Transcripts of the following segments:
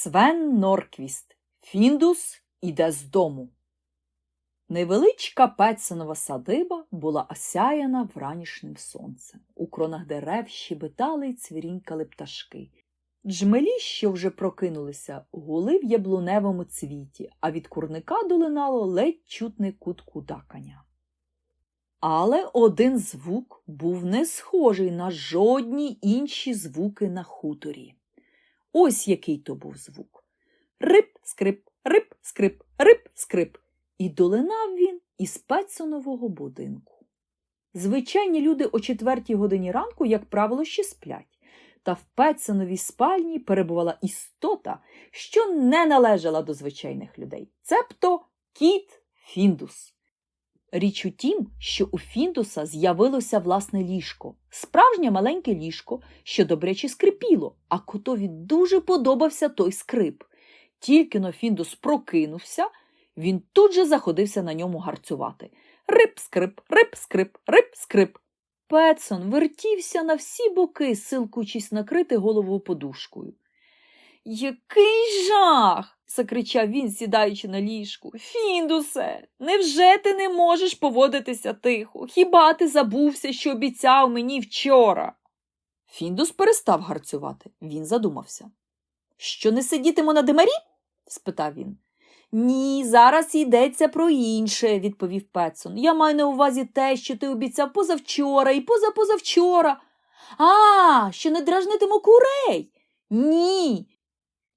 Свен Норквіст. Фіндус іде з дому. Невеличка Петсонова садиба була осяяна вранішнім сонцем. У кронах дерев щебетали й цвірінькали пташки. Джмелі, що вже прокинулися, гули в яблуневому цвіті, а від курника долинало ледь чутне кут кудакання. Але один звук був не схожий на жодні інші звуки на хуторі. Ось який то був звук. Рип, скрип, рип, скрип, рип, скрип. І долинав він із Петсонового будинку. Звичайні люди о четвертій годині ранку, як правило, ще сплять. Та в Петсоновій спальні перебувала істота, що не належала до звичайних людей, цебто кіт Фіндус. Річ у тім, що у Фіндуса з'явилося власне ліжко, справжнє маленьке ліжко, що добряче скрипіло, а котові дуже подобався той скрип. Тільки но Фіндус прокинувся, він тут же заходився на ньому гарцювати. Рип-скрип, рип-скрип, рип-скрип. Петсон вертівся на всі боки, силкуючись накрити голову подушкою. Який жах. Закричав він, сідаючи на ліжку. Фіндусе, невже ти не можеш поводитися тихо? Хіба ти забувся, що обіцяв мені вчора? Фіндус перестав гарцювати. Він задумався. Що не сидітиму на димарі? спитав він. Ні, зараз йдеться про інше, відповів Петсон. Я маю на увазі те, що ти обіцяв позавчора і позапозавчора. А, що не дражнитиму курей? Ні.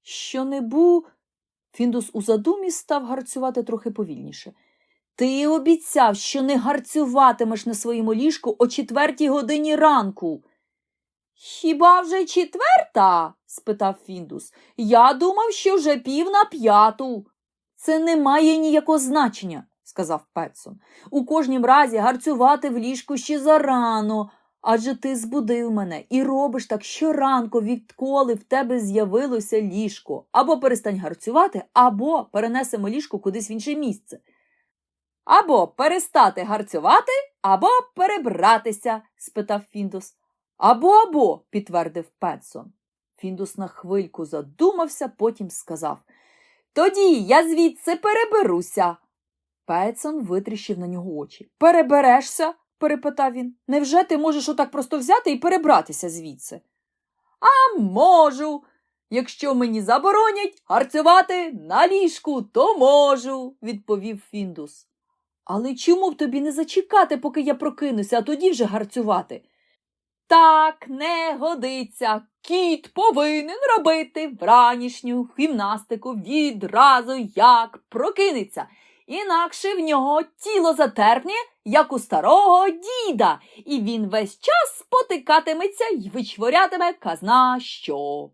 Що не бу. Фіндус у задумі став гарцювати трохи повільніше. Ти обіцяв, що не гарцюватимеш на своєму ліжку о четвертій годині ранку. Хіба вже четверта? спитав Фіндус. Я думав, що вже пів на п'яту. Це не має ніякого значення, сказав Петсон. У кожнім разі гарцювати в ліжку ще зарано, адже ти збудив мене і робиш так щоранку, відколи в тебе з'явилося ліжко. Або перестань гарцювати, або перенесемо ліжко кудись в інше місце. Або перестати гарцювати, або перебратися? спитав Фіндус. Або або, підтвердив Петсон. Фіндус на хвильку задумався, потім сказав Тоді я звідси переберуся. Петсон витріщив на нього очі. Переберешся? Перепитав він. Невже ти можеш отак просто взяти і перебратися звідси? А можу. Якщо мені заборонять гарцювати на ліжку, то можу, відповів Фіндус. Але чому б тобі не зачекати, поки я прокинуся, а тоді вже гарцювати? Так не годиться. Кіт повинен робити вранішню гімнастику відразу як прокинеться. Інакше в нього тіло затерпне, як у старого діда, і він весь час спотикатиметься й вичворятиме казна що.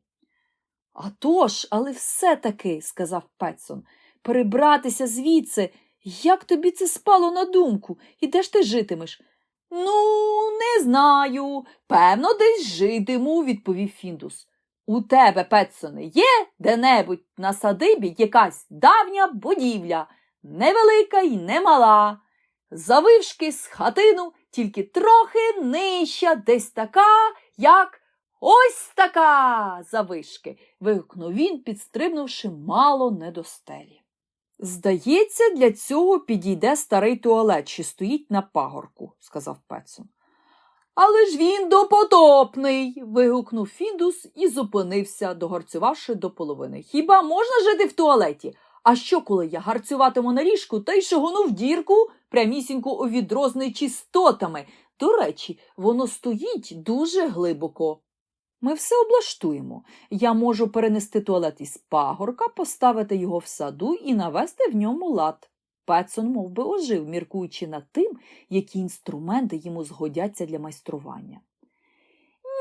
«А тож, але все-таки, сказав Петсон, перебратися звідси. Як тобі це спало на думку? І де ж ти житимеш? Ну, не знаю. Певно, десь житиму, відповів Фіндус. У тебе, Петсоне, є де-небудь на садибі якась давня будівля, невелика й немала. Завившки з хатину, тільки трохи нижча, десь така, як ось така завишки. вигукнув він, підстрибнувши мало не до стелі. Здається, для цього підійде старий туалет, що стоїть на пагорку, сказав Петсон. Але ж він допотопний. вигукнув Фіндус і зупинився, догорцювавши до половини. Хіба можна жити в туалеті? А що, коли я гарцюватиму на ліжку та й шагону в дірку прямісінько у відро з нечистотами? До речі, воно стоїть дуже глибоко. Ми все облаштуємо. Я можу перенести туалет із пагорка, поставити його в саду і навести в ньому лад. Петсон мов би, ожив, міркуючи над тим, які інструменти йому згодяться для майстрування.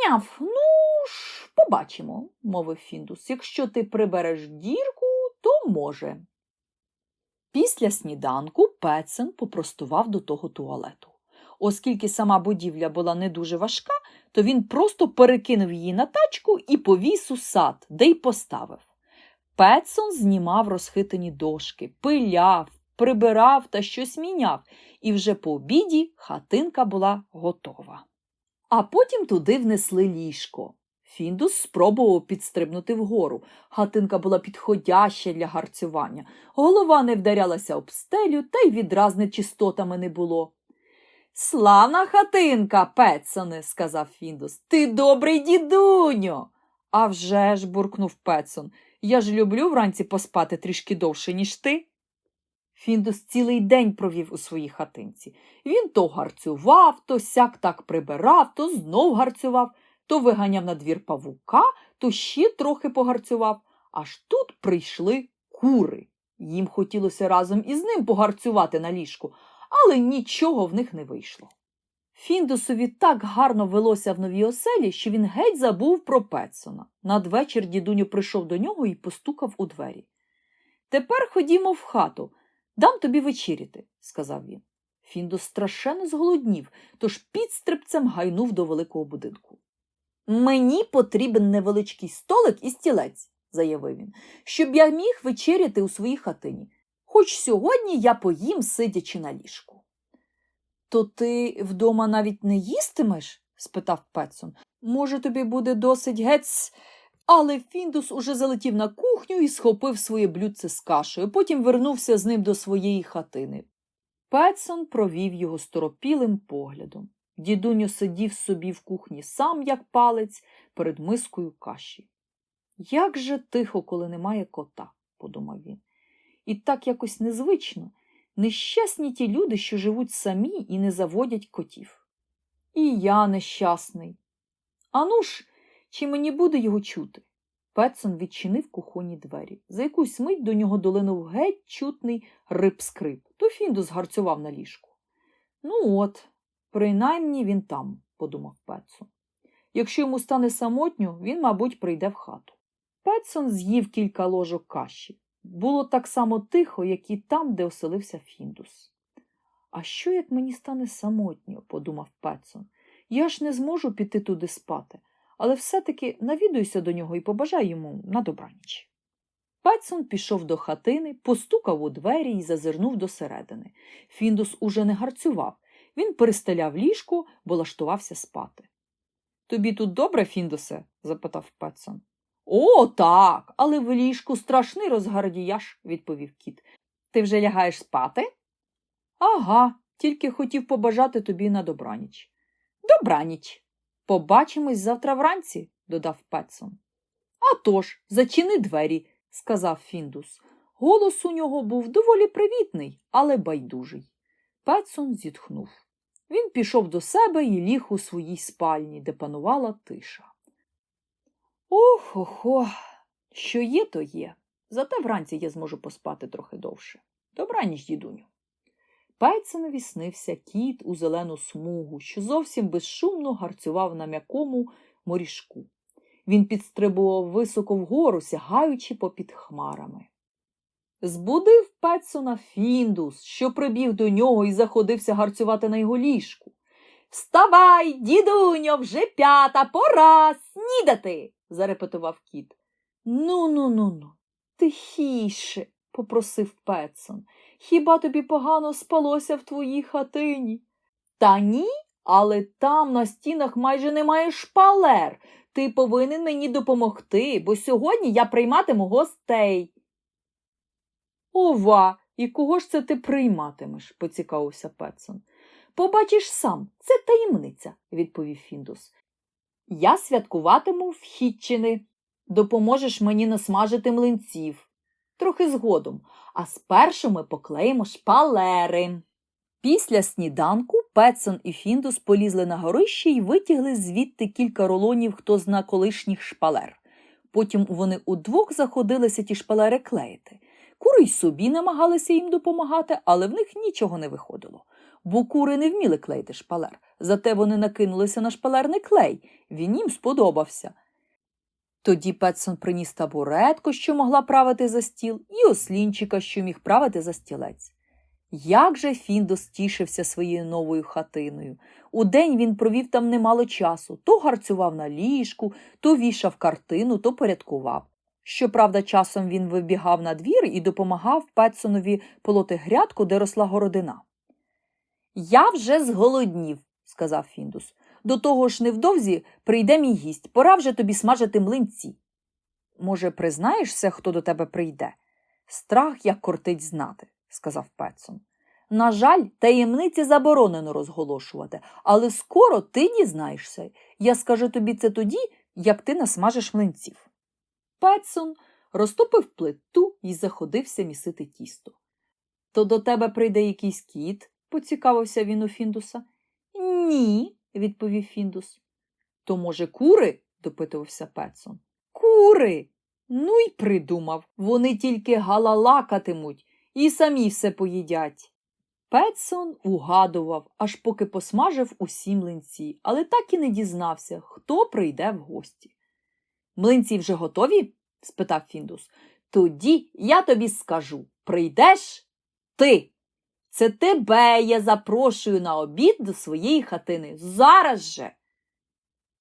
Няв, ну ж, побачимо, мовив Фіндус. Якщо ти прибереш дірку, може. Після сніданку Петсен попростував до того туалету. Оскільки сама будівля була не дуже важка, то він просто перекинув її на тачку і повіз у сад, де й поставив. Петсон знімав розхитані дошки, пиляв, прибирав та щось міняв, і вже по обіді хатинка була готова. А потім туди внесли ліжко. Фіндус спробував підстрибнути вгору. Хатинка була підходяща для гарцювання. Голова не вдарялася об стелю, та й відраз нечистотами не було. Славна хатинка, Петсоне, сказав Фіндус. Ти добрий дідуньо. «А вже ж, буркнув Петсон. Я ж люблю вранці поспати трішки довше, ніж ти. Фіндус цілий день провів у своїй хатинці. Він то гарцював, то сяк так прибирав, то знов гарцював, то виганяв на двір павука, то ще трохи погарцював. Аж тут прийшли кури. Їм хотілося разом із ним погарцювати на ліжку, але нічого в них не вийшло. Фіндусові так гарно велося в новій оселі, що він геть забув про Петсона. Надвечір дідуню прийшов до нього і постукав у двері. Тепер ходімо в хату, дам тобі вечеряти, сказав він. Фіндус страшенно зголоднів, тож підстрибцем гайнув до великого будинку. Мені потрібен невеличкий столик і стілець, заявив він, щоб я міг вечеряти у своїй хатині. Хоч сьогодні я поїм, сидячи на ліжку. То ти вдома навіть не їстимеш? спитав Петсон. Може, тобі буде досить гець. Але Фіндус уже залетів на кухню і схопив своє блюдце з кашею, потім вернувся з ним до своєї хатини. Петсон провів його сторопілим поглядом. Дідуньо сидів собі в кухні сам, як палець, перед мискою каші. Як же тихо, коли немає кота, подумав він. І так якось незвично. Нещасні ті люди, що живуть самі і не заводять котів. І я нещасний. Ану ж, чи мені буде його чути? Петсон відчинив кухонні двері. За якусь мить до нього долинув геть чутний рип-скрип. То Фіндус гарцював на ліжку. Ну от, принаймні він там, подумав Петсон. Якщо йому стане самотньо, він, мабуть, прийде в хату. Петсон з'їв кілька ложок каші. Було так само тихо, як і там, де оселився Фіндус. А що, як мені стане самотньо, подумав Петсон. Я ж не зможу піти туди спати, але все-таки навідуюся до нього і побажаю йому на добраніч. Петсон пішов до хатини, постукав у двері і зазирнув досередини. Фіндус уже не гарцював. Він перестеляв ліжко, бо лаштувався спати. Тобі тут добре, Фіндусе? запитав Петсон. О, так, але в ліжку страшний розгардіяш, відповів кіт. Ти вже лягаєш спати? Ага, тільки хотів побажати тобі на добраніч. Добраніч. Побачимось завтра вранці, додав Петсон. «А тож, зачини двері, сказав Фіндус. Голос у нього був доволі привітний, але байдужий. Петсон зітхнув. Він пішов до себе і ліг у своїй спальні, де панувала тиша. Ох, охо, що є, то є. Зате вранці я зможу поспати трохи довше. Добраніч, дідуню. Петсонові снився кіт у зелену смугу, що зовсім безшумно гарцював на м'якому морішку. Він підстрибував високо вгору, сягаючи попід хмарами. Збудив Петсона Фіндус, що прибіг до нього і заходився гарцювати на його ліжку. Вставай, дідуньо, вже п'ята, пора снідати, зарепетував кіт. Ну, ну, ну, ну, тихіше, попросив Петсон. Хіба тобі погано спалося в твоїй хатині? Та ні, але там на стінах майже немає шпалер. Ти повинен мені допомогти, бо сьогодні я прийматиму гостей. Ова, і кого ж це ти прийматимеш? поцікавився Петсон. Побачиш сам, це таємниця, відповів Фіндус. Я святкуватиму в Хітчини. Допоможеш мені насмажити млинців. Трохи згодом, а спершу ми поклеїмо шпалери. Після сніданку Петсон і Фіндус полізли на горище і витягли звідти кілька рулонів хто зна колишніх шпалер. Потім вони удвох заходилися ті шпалери клеїти. Кури й собі намагалися їм допомагати, але в них нічого не виходило. Бо кури не вміли клеїти шпалер, зате вони накинулися на шпалерний клей. Він їм сподобався. Тоді Петсон приніс табуретку, що могла правити за стіл, і ослінчика, що міг правити за стілець. Як же Фіндос тішився своєю новою хатиною. Удень він провів там немало часу, то гарцював на ліжку, то вішав картину, то порядкував. Щоправда, часом він вибігав на двір і допомагав Петсонові полоти грядку, де росла городина. Я вже зголоднів, сказав Фіндус. До того ж, невдовзі прийде мій гість. Пора вже тобі смажити млинці. Може, признаєшся, хто до тебе прийде? Страх як кортить знати, сказав Петсон. На жаль, таємниці заборонено розголошувати, але скоро ти дізнаєшся. Я скажу тобі це тоді, як ти насмажиш млинців. Петсон розтопив плиту і заходився місити тісто. То до тебе прийде якийсь кіт, поцікавився він у Фіндуса. Ні, відповів Фіндус. То, може, кури? допитувався Петсон. Кури. Ну й придумав. Вони тільки галалакатимуть і самі все поїдять. Петсон угадував, аж поки посмажив усі млинці, але так і не дізнався, хто прийде в гості. Млинці вже готові? спитав Фіндус. Тоді я тобі скажу прийдеш ти. Це тебе я запрошую на обід до своєї хатини. Зараз же.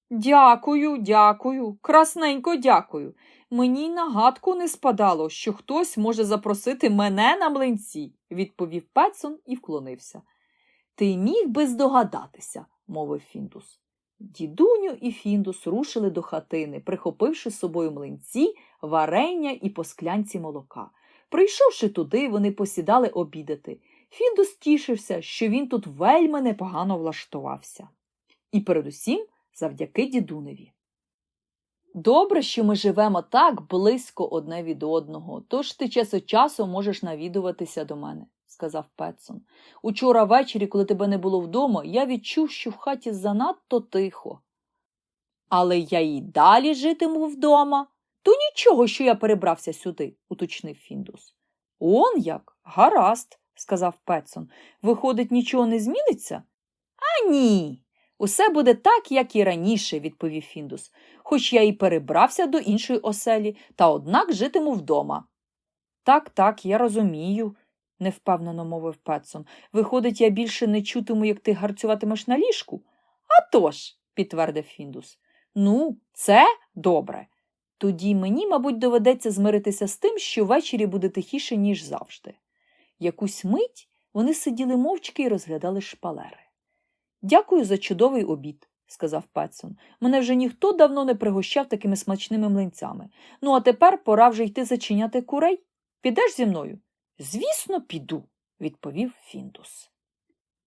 Дякую, дякую, красненько дякую. Мені й на гадку не спадало, що хтось може запросити мене на млинці, відповів Петсон і вклонився. Ти міг би здогадатися, мовив Фіндус. Дідуню і Фіндус рушили до хатини, прихопивши з собою млинці, варення і по склянці молока. Прийшовши туди, вони посідали обідати. Фіндус тішився, що він тут вельми непогано влаштувався. І передусім завдяки дідуневі. Добре, що ми живемо так близько одне від одного, тож ти час часу можеш навідуватися до мене, сказав Петсон. Учора ввечері, коли тебе не було вдома, я відчув, що в хаті занадто тихо. Але я й далі житиму вдома. То нічого, що я перебрався сюди, уточнив Фіндус. Он як? Гаразд, сказав Петсон. Виходить, нічого не зміниться? А ні. Усе буде так, як і раніше, відповів Фіндус, хоч я і перебрався до іншої оселі, та однак житиму вдома. Так, так, я розумію, невпевнено мовив Петсон. Виходить, я більше не чутиму, як ти гарцюватимеш на ліжку? «А тож», – підтвердив Фіндус. Ну, це добре. Тоді мені, мабуть, доведеться змиритися з тим, що ввечері буде тихіше, ніж завжди. Якусь мить вони сиділи мовчки і розглядали шпалери. Дякую за чудовий обід, сказав Петсон. Мене вже ніхто давно не пригощав такими смачними млинцями. Ну, а тепер пора вже йти зачиняти курей. Підеш зі мною? Звісно, піду, відповів Фіндус.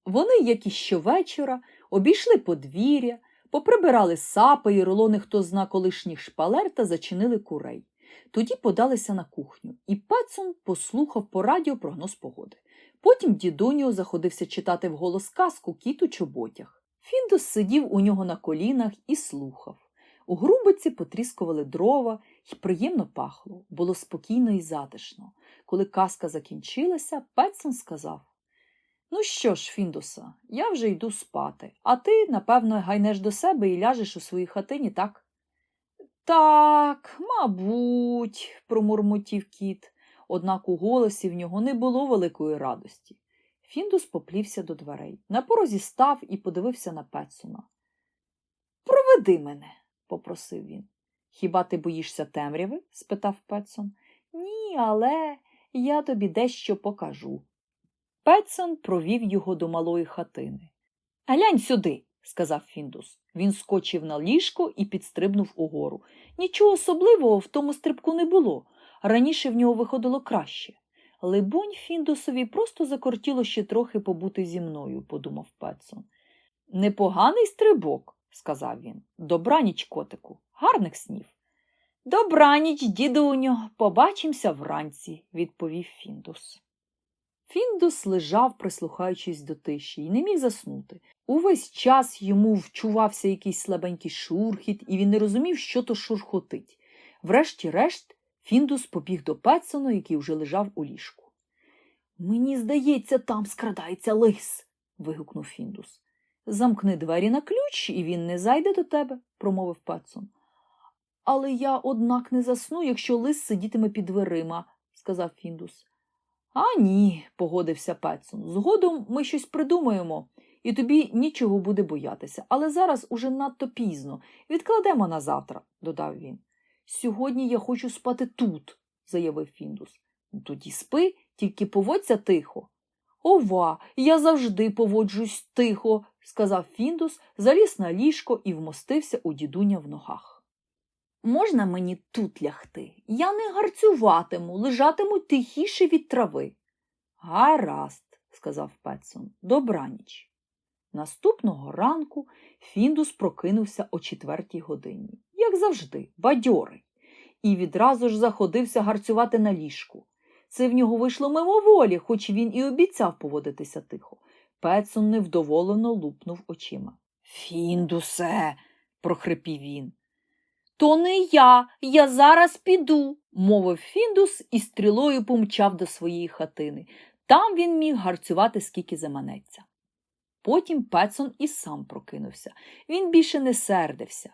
Вони, як і щовечора, обійшли подвір'я, поприбирали сапи і рулони хто зна колишніх шпалер та зачинили курей. Тоді подалися на кухню, і Петсон послухав по радіо прогноз погоди. Потім дідуньо заходився читати вголос казку кіт у чоботях. Фіндус сидів у нього на колінах і слухав. У грубиці потріскували дрова і приємно пахло, було спокійно і затишно. Коли казка закінчилася, Петсон сказав Ну що ж, Фіндуса, я вже йду спати, а ти, напевно, гайнеш до себе і ляжеш у своїй хатині, так? Так, мабуть, промурмотів кіт однак у голосі в нього не було великої радості. Фіндус поплівся до дверей. На порозі став і подивився на Петсона. Проведи мене, попросив він. Хіба ти боїшся темряви? спитав Петсон. Ні, але я тобі дещо покажу. Петсон провів його до малої хатини. Глянь сюди, сказав Фіндус. Він скочив на ліжко і підстрибнув угору. Нічого особливого в тому стрибку не було. Раніше в нього виходило краще. Либонь, Фіндусові просто закортіло ще трохи побути зі мною, подумав Петсон. Непоганий стрибок, сказав він. Добраніч, котику, гарних снів. Добраніч, дідуньо, побачимося вранці, відповів Фіндус. Фіндус лежав, прислухаючись до тиші, і не міг заснути. Увесь час йому вчувався якийсь слабенький шурхіт, і він не розумів, що то шурхотить. Врешті-решт, Фіндус побіг до Петсона, який вже лежав у ліжку. Мені здається, там скрадається лис. вигукнув Фіндус. Замкни двері на ключ, і він не зайде до тебе, промовив Петсон. Але я, однак, не засну, якщо лис сидітиме під дверима, сказав Фіндус. А ні, погодився Петсон. Згодом ми щось придумаємо, і тобі нічого буде боятися. Але зараз уже надто пізно. Відкладемо на завтра, додав він. Сьогодні я хочу спати тут, заявив Фіндус. «Ну, Тоді спи, тільки поводься тихо. Ова, я завжди поводжусь тихо, сказав Фіндус, заліз на ліжко і вмостився у дідуня в ногах. Можна мені тут лягти? Я не гарцюватиму, лежатиму тихіше від трави. Гаразд, сказав Петсон, добраніч. Наступного ранку Фіндус прокинувся о четвертій годині, як завжди, бадьорий, і відразу ж заходився гарцювати на ліжку. Це в нього вийшло мимоволі, хоч він і обіцяв поводитися тихо. Петсон невдоволено лупнув очима. Фіндусе, прохрипів він. То не я, я зараз піду, мовив Фіндус і стрілою помчав до своєї хатини. Там він міг гарцювати, скільки заманеться. Потім Петсон і сам прокинувся. Він більше не сердився.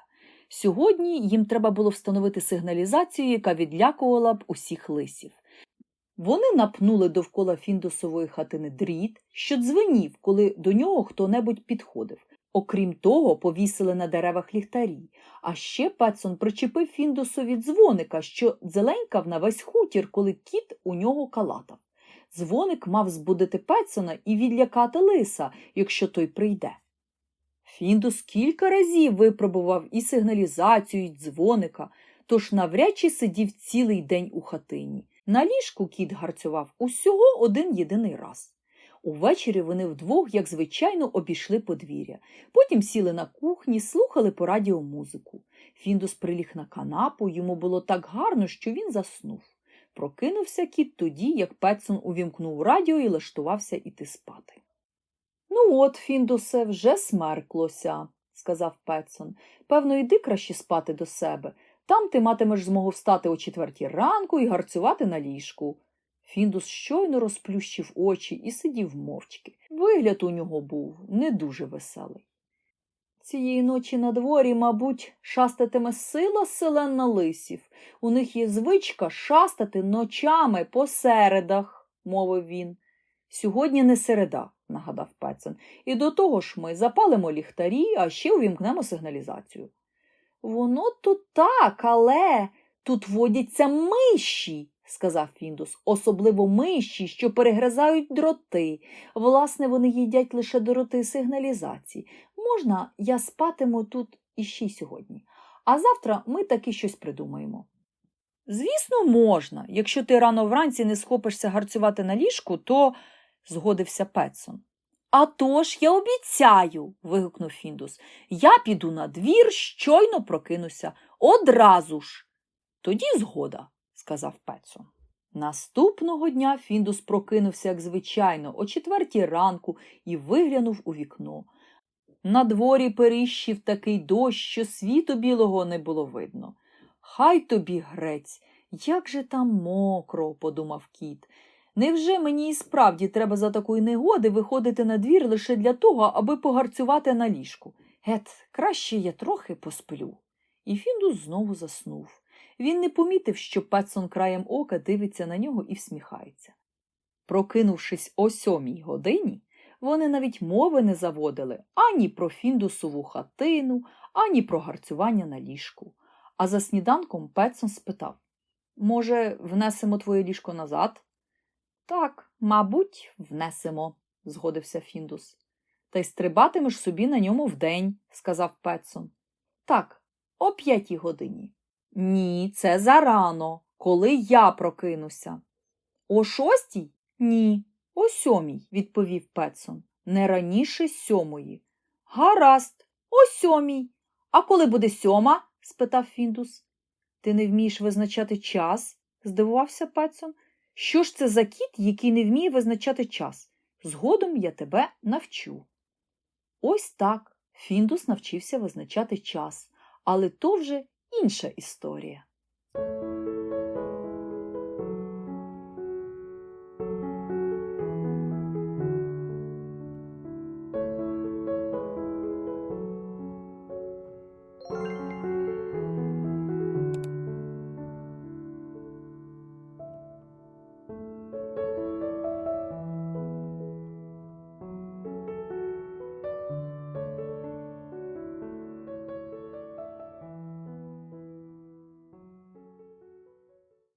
Сьогодні їм треба було встановити сигналізацію, яка відлякувала б усіх лисів. Вони напнули довкола Фіндусової хатини дріт, що дзвенів, коли до нього хто-небудь підходив. Окрім того, повісили на деревах ліхтарі, а ще Петсон причепив Фіндусові дзвоника, що дзеленькав на весь хутір, коли кіт у нього калатав. Дзвоник мав збудити Петсона і відлякати лиса, якщо той прийде. Фіндус кілька разів випробував і сигналізацію, і дзвоника, тож навряд чи сидів цілий день у хатині. На ліжку кіт гарцював усього один єдиний раз. Увечері вони вдвох, як звичайно, обійшли подвір'я. Потім сіли на кухні, слухали по радіо музику. Фіндус приліг на канапу, йому було так гарно, що він заснув. Прокинувся кіт тоді, як Петсон увімкнув радіо і лаштувався іти спати. Ну от, Фіндусе, вже смерклося, сказав Петсон. Певно, йди краще спати до себе. Там ти матимеш змогу встати о четвертій ранку і гарцювати на ліжку. Фіндус щойно розплющив очі і сидів мовчки. Вигляд у нього був не дуже веселий. Цієї ночі на дворі, мабуть, шастатиме сила селена лисів. У них є звичка шастати ночами по середах, мовив він. Сьогодні не середа, нагадав Петсон. І до того ж ми запалимо ліхтарі, а ще увімкнемо сигналізацію. Воно то так, але тут водяться миші, сказав Фіндус, особливо миші, що перегризають дроти. Власне, вони їдять лише дроти сигналізації. Можна, я спатиму тут іще сьогодні, а завтра ми таки щось придумаємо. Звісно, можна. Якщо ти рано вранці не схопишся гарцювати на ліжку, то згодився Петсон. «А тож, я обіцяю. вигукнув Фіндус. Я піду на двір, щойно прокинуся. Одразу ж. Тоді згода, сказав Петсон. Наступного дня Фіндус прокинувся, як звичайно, о четвертій ранку і виглянув у вікно. На дворі періщив такий дощ, що світу білого не було видно. Хай тобі грець, як же там мокро, подумав кіт. Невже мені і справді треба за такої негоди виходити на двір лише для того, аби погарцювати на ліжку? Гет, краще я трохи посплю. І Фіндус знову заснув. Він не помітив, що Петсон краєм ока дивиться на нього і всміхається. Прокинувшись о сьомій годині, вони навіть мови не заводили ані про Фіндусову хатину, ані про гарцювання на ліжку. А за сніданком Петсон спитав Може, внесемо твоє ліжко назад? Так, мабуть, внесемо, згодився Фіндус. Та й стрибатимеш собі на ньому вдень, сказав Петсон. Так, о п'ятій годині. Ні, це зарано, коли я прокинуся. О шостій? Ні. О сьомій, відповів Петсон. Не раніше сьомої. Гаразд, о сьомій. А коли буде сьома? спитав Фіндус. Ти не вмієш визначати час? здивувався Петсон. Що ж це за кіт, який не вміє визначати час? Згодом я тебе навчу. Ось так Фіндус навчився визначати час, але то вже інша історія.